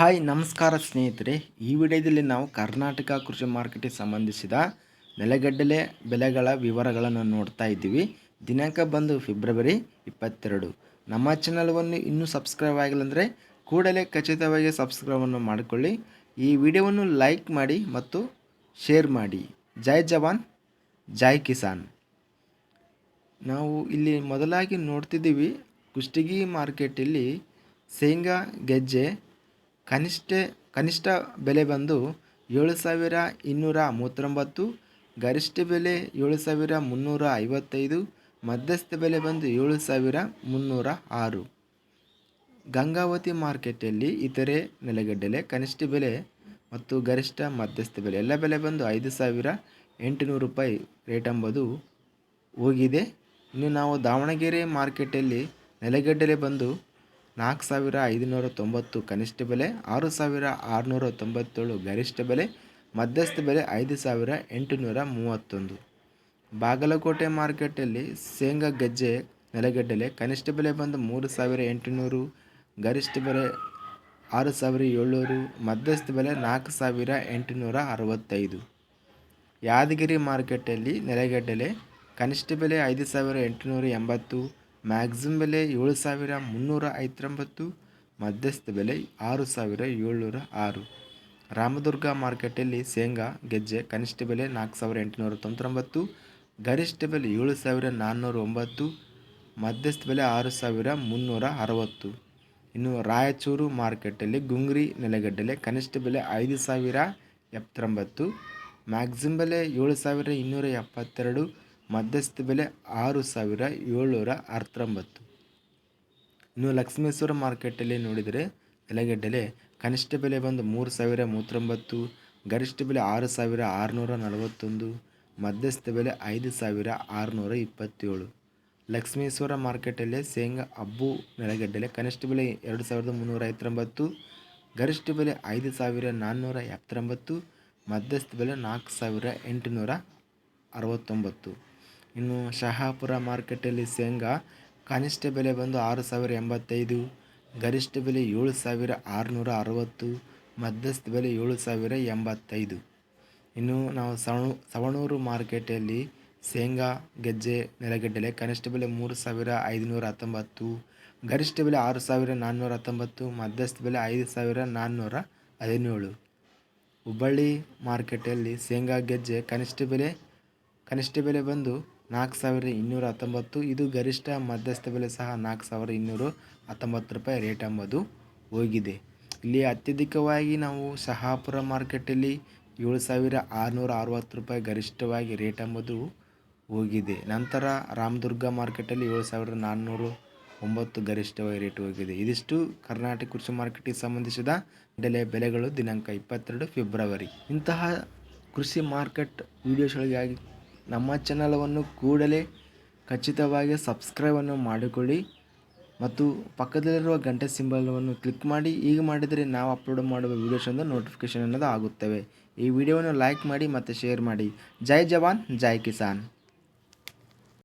Hi, ನಮಸ್ಕಾರ ಸ್ನೇಹಿತರೆ. ಈ ವಿಡಿಯೋದಲ್ಲಿ ನಾವು ಕರ್ನಾಟಕ ಕೃಷಿ ಮಾರ್ಕೆಟಿಗೆ ಸಂಬಂಧಿಸಿದ ನೆಲಗಡ್ಡಲೆ ಬೆಲೆಗಳ ವಿವರಗಳನ್ನು ನೋಡ್ತಾ ಇದ್ದೀವಿ. ದಿನಾಂಕ ಬಂದು ಫೆಬ್ರವರಿ ಇಪ್ಪತ್ತೆರಡು. ನಮ್ಮ ಚಾನಲ್ವನ್ನು ಇನ್ನೂ ಸಬ್ಸ್ಕ್ರೈಬ್ ಆಗಿಲ್ಲ ಅಂದರೆ ಕೂಡಲೇ ಖಚಿತವಾಗಿ ಸಬ್ಸ್ಕ್ರೈಬನ್ನು ಮಾಡಿಕೊಳ್ಳಿ. ಈ ವಿಡಿಯೋವನ್ನು ಲೈಕ್ ಮಾಡಿ ಮತ್ತು ಶೇರ್ ಮಾಡಿ. ಜೈ ಜವಾನ್, ಜೈ ಕಿಸಾನ್. ನಾವು ಇಲ್ಲಿ ಮೊದಲಾಗಿ ನೋಡ್ತಿದ್ದೀವಿ ಕುಷ್ಟಗಿ ಮಾರ್ಕೆಟಲ್ಲಿ ಶೇಂಗಾ, ಗೆಜ್ಜೆ ಕನಿಷ್ಠ ಕನಿಷ್ಠ ಬೆಲೆ ಬಂದು ಏಳು ಸಾವಿರ ಇನ್ನೂರ ಮೂವತ್ತೊಂಬತ್ತು, ಗರಿಷ್ಠ ಬೆಲೆ ಏಳು ಸಾವಿರ ಮುನ್ನೂರ ಐವತ್ತೈದು, ಮಧ್ಯಸ್ಥ ಬೆಲೆ ಬಂದು ಏಳು ಸಾವಿರ ಮುನ್ನೂರ ಆರು. ಗಂಗಾವತಿ ಮಾರ್ಕೆಟಲ್ಲಿ ಇತರೆ ನೆಲೆಗಡ್ಡೆಲೆ ಕನಿಷ್ಠ ಬೆಲೆ ಮತ್ತು ಗರಿಷ್ಠ ಮಧ್ಯಸ್ಥ ಬೆಲೆ, ಎಲ್ಲ ಬೆಲೆ ಬಂದು ಐದು ಸಾವಿರ ಎಂಟುನೂರು ರೂಪಾಯಿ ರೇಟ್ ಎಂಬುದು ಹೋಗಿದೆ. ಇನ್ನು ನಾವು ದಾವಣಗೆರೆ ಮಾರ್ಕೆಟಲ್ಲಿ ನೆಲೆಗಡ್ಡೆಲೆ ಬಂದು ನಾಲ್ಕು ಸಾವಿರ ಐದುನೂರ ತೊಂಬತ್ತು ಕನಿಷ್ಠ ಬೆಲೆ, ಆರು ಸಾವಿರ ಆರುನೂರ ತೊಂಬತ್ತೇಳು ಗರಿಷ್ಠ ಬೆಲೆ, ಮಧ್ಯಸ್ಥ ಬೆಲೆ ಐದು ಸಾವಿರ ಎಂಟುನೂರ ಮೂವತ್ತೊಂದು. ಬಾಗಲಕೋಟೆ ಮಾರ್ಕೆಟಲ್ಲಿ ಶೇಂಗಾ ಗೆಜ್ಜೆ ನೆಲಗಡ್ಡಲೆ ಕನಿಷ್ಠ ಬೆಲೆ ಬಂದು ಮೂರು ಸಾವಿರ ಎಂಟುನೂರು, ಗರಿಷ್ಠ ಬೆಲೆ ಆರು ಸಾವಿರ ಏಳ್ನೂರು, ಮಧ್ಯಸ್ಥ ಬೆಲೆ ನಾಲ್ಕು ಸಾವಿರ ಎಂಟುನೂರ ಅರವತ್ತೈದು. ಯಾದಗಿರಿ ಮಾರ್ಕೆಟಲ್ಲಿ ನೆಲಗಡ್ಡಲೆ ಕನಿಷ್ಠ ಬೆಲೆ ಐದು ಸಾವಿರ ಎಂಟುನೂರ ಎಂಬತ್ತು ಮ್ಯಾಕ್ಸಿಮ್ ಬೆಲೆ ಏಳು ಸಾವಿರ ಮುನ್ನೂರ ಐವತ್ತೊಂಬತ್ತು, ಮಧ್ಯಸ್ಥ ಬೆಲೆ ಆರು ಸಾವಿರ ಏಳ್ನೂರ ಆರು. ರಾಮದುರ್ಗ ಮಾರ್ಕೆಟಲ್ಲಿ ಶೇಂಗಾ, ಗೆಜ್ಜೆ, ಕನಿಷ್ಠ ಬೆಲೆ ನಾಲ್ಕು ಸಾವಿರ ಎಂಟುನೂರ ತೊಂಬತ್ತೊಂಬತ್ತು, ಗರಿಷ್ಠ ಬೆಲೆ ಏಳು ಸಾವಿರ ನಾನ್ನೂರ ಒಂಬತ್ತು, ಮಧ್ಯಸ್ಥ ಬೆಲೆ ಆರು ಸಾವಿರ ಮುನ್ನೂರ ಅರವತ್ತು. ಇನ್ನು ರಾಯಚೂರು ಮಾರ್ಕೆಟಲ್ಲಿ ಗುಂಗ್ರಿ ನೆಲಗಡ್ಡೆಲೆ ಕನಿಷ್ಠ ಬೆಲೆ ಐದು ಸಾವಿರ ಎಪ್ಪತ್ತೊಂಬತ್ತು ಮ್ಯಾಕ್ಸಿಮ್ ಬೆಲೆ ಏಳು ಸಾವಿರ ಇನ್ನೂರ ಎಪ್ಪತ್ತೆರಡು ಮಧ್ಯಸ್ಥ ಬೆಲೆ ಆರು ಸಾವಿರ ಏಳ್ನೂರ ಹತ್ತೊಂಬತ್ತು ಇನ್ನು ಲಕ್ಷ್ಮೇಶ್ವರ ಮಾರ್ಕೆಟಲ್ಲಿ ನೋಡಿದರೆ ಎಲೆಗಡ್ಡೆಲೆ ಕನಿಷ್ಠ ಬೆಲೆ ಬಂದು ಮೂರು ಸಾವಿರ ಮೂವತ್ತೊಂಬತ್ತು, ಗರಿಷ್ಠ ಬೆಲೆ ಆರು ಸಾವಿರ ಆರುನೂರ ನಲವತ್ತೊಂದು, ಮಧ್ಯಸ್ಥ ಬೆಲೆ ಐದು ಸಾವಿರ ಆರುನೂರ ಇಪ್ಪತ್ತೇಳು. ಲಕ್ಷ್ಮೇಶ್ವರ ಮಾರ್ಕೆಟಲ್ಲಿ ಶೇಂಗಾ ಅಬ್ಬು ನೆಲಗಡ್ಡೆಲೆ ಕನಿಷ್ಠ ಬೆಲೆ ಎರಡು ಸಾವಿರದ ಮುನ್ನೂರ ಐವತ್ತೊಂಬತ್ತು, ಗರಿಷ್ಠ ಬೆಲೆ ಐದು ಸಾವಿರ ನಾನ್ನೂರ ಎಪ್ಪತ್ತೊಂಬತ್ತು, ಮಧ್ಯಸ್ಥ ಬೆಲೆ ನಾಲ್ಕು ಸಾವಿರ ಎಂಟುನೂರ ಅರವತ್ತೊಂಬತ್ತು. ಇನ್ನು ಶಹಾಪುರ ಮಾರ್ಕೆಟಲ್ಲಿ ಶೇಂಗಾ, ಕನಿಷ್ಠ ಬೆಲೆ ಬಂದು ಆರು ಸಾವಿರ ಎಂಬತ್ತೈದು, ಗರಿಷ್ಠ ಬೆಲೆ ಏಳು ಸಾವಿರ ಆರುನೂರ ಅರವತ್ತು, ಮಧ್ಯಸ್ಥ ಬೆಲೆ ಏಳು ಸಾವಿರ ಎಂಬತ್ತೈದು. ಇನ್ನು ನಾವು ಸವಣೂ, ಸವಣೂರು ಮಾರ್ಕೆಟಲ್ಲಿ ಶೇಂಗಾ, ಗೆಜ್ಜೆ, ನೆಲಗಡ್ಡೆಲೆ ಕನಿಷ್ಠ ಬೆಲೆ ಮೂರು ಸಾವಿರ ಐದುನೂರ ಹತ್ತೊಂಬತ್ತು, ಗರಿಷ್ಠ ಬೆಲೆ ಆರು ಸಾವಿರ ನಾನ್ನೂರ ಹತ್ತೊಂಬತ್ತು, ಮಧ್ಯಸ್ಥ ಬೆಲೆ ಐದು ಸಾವಿರ ನಾನ್ನೂರ ಹದಿನೇಳು. ಹುಬ್ಬಳ್ಳಿ ಮಾರ್ಕೆಟಲ್ಲಿ ಶೇಂಗಾ, ಗೆಜ್ಜೆ ಕನಿಷ್ಠ ಬೆಲೆ ಕನಿಷ್ಠ ಬೆಲೆ ಬಂದು ನಾಲ್ಕು ಸಾವಿರದ ಇನ್ನೂರ ಹತ್ತೊಂಬತ್ತು. ಇದು ಗರಿಷ್ಠ ಮಧ್ಯಸ್ಥ ಬೆಲೆ ಸಹ ನಾಲ್ಕು ಸಾವಿರ ಇನ್ನೂರು ಹತ್ತೊಂಬತ್ತು ರೂಪಾಯಿ ರೇಟ್ ಎಂಬುದು ಹೋಗಿದೆ. ಇಲ್ಲಿ ಅತ್ಯಧಿಕವಾಗಿ ನಾವು ಶಹಾಪುರ ಮಾರ್ಕೆಟಲ್ಲಿ ಏಳು ಸಾವಿರ ಆರುನೂರ ಅರವತ್ತು ರೂಪಾಯಿ ಗರಿಷ್ಠವಾಗಿ ರೇಟ್ ಎಂಬುದು ಹೋಗಿದೆ. ನಂತರ ರಾಮದುರ್ಗ ಮಾರ್ಕೆಟಲ್ಲಿ ಏಳು ಸಾವಿರದ ನಾನ್ನೂರು ಒಂಬತ್ತು ಗರಿಷ್ಠವಾಗಿ ರೇಟ್ ಹೋಗಿದೆ. ಇದಿಷ್ಟು ಕರ್ನಾಟಕ ಕೃಷಿ ಮಾರ್ಕೆಟಿಗೆ ಸಂಬಂಧಿಸಿದ ಬೆಲೆ ಬೆಲೆಗಳು ದಿನಾಂಕ ಇಪ್ಪತ್ತೆರಡು ಫೆಬ್ರವರಿ. ಇಂತಹ ಕೃಷಿ ಮಾರ್ಕೆಟ್ ವೀಡಿಯೋಸ್ಗಳಿಗಾಗಿ ನಮ್ಮ ಚಾನಲವನ್ನು ಕೂಡಲೇ ಖಚಿತವಾಗಿ ಸಬ್ಸ್ಕ್ರೈಬನ್ನು ಮಾಡಿಕೊಳ್ಳಿ ಮತ್ತು ಪಕ್ಕದಲ್ಲಿರುವ ಗಂಟೆ ಸಿಂಬಲ್ವನ್ನು ಕ್ಲಿಕ್ ಮಾಡಿ, ಈಗ ಮಾಡಿದರೆ ನಾವು ಅಪ್ಲೋಡ್ ಮಾಡುವ ವೀಡಿಯೋಸಿಂದ ನೋಟಿಫಿಕೇಷನ್ ಅನ್ನೋದು ಆಗುತ್ತವೆ. ಈ ವಿಡಿಯೋವನ್ನು ಲೈಕ್ ಮಾಡಿ ಮತ್ತು ಶೇರ್ ಮಾಡಿ. ಜೈ ಜವಾನ್, ಜೈ ಕಿಸಾನ್.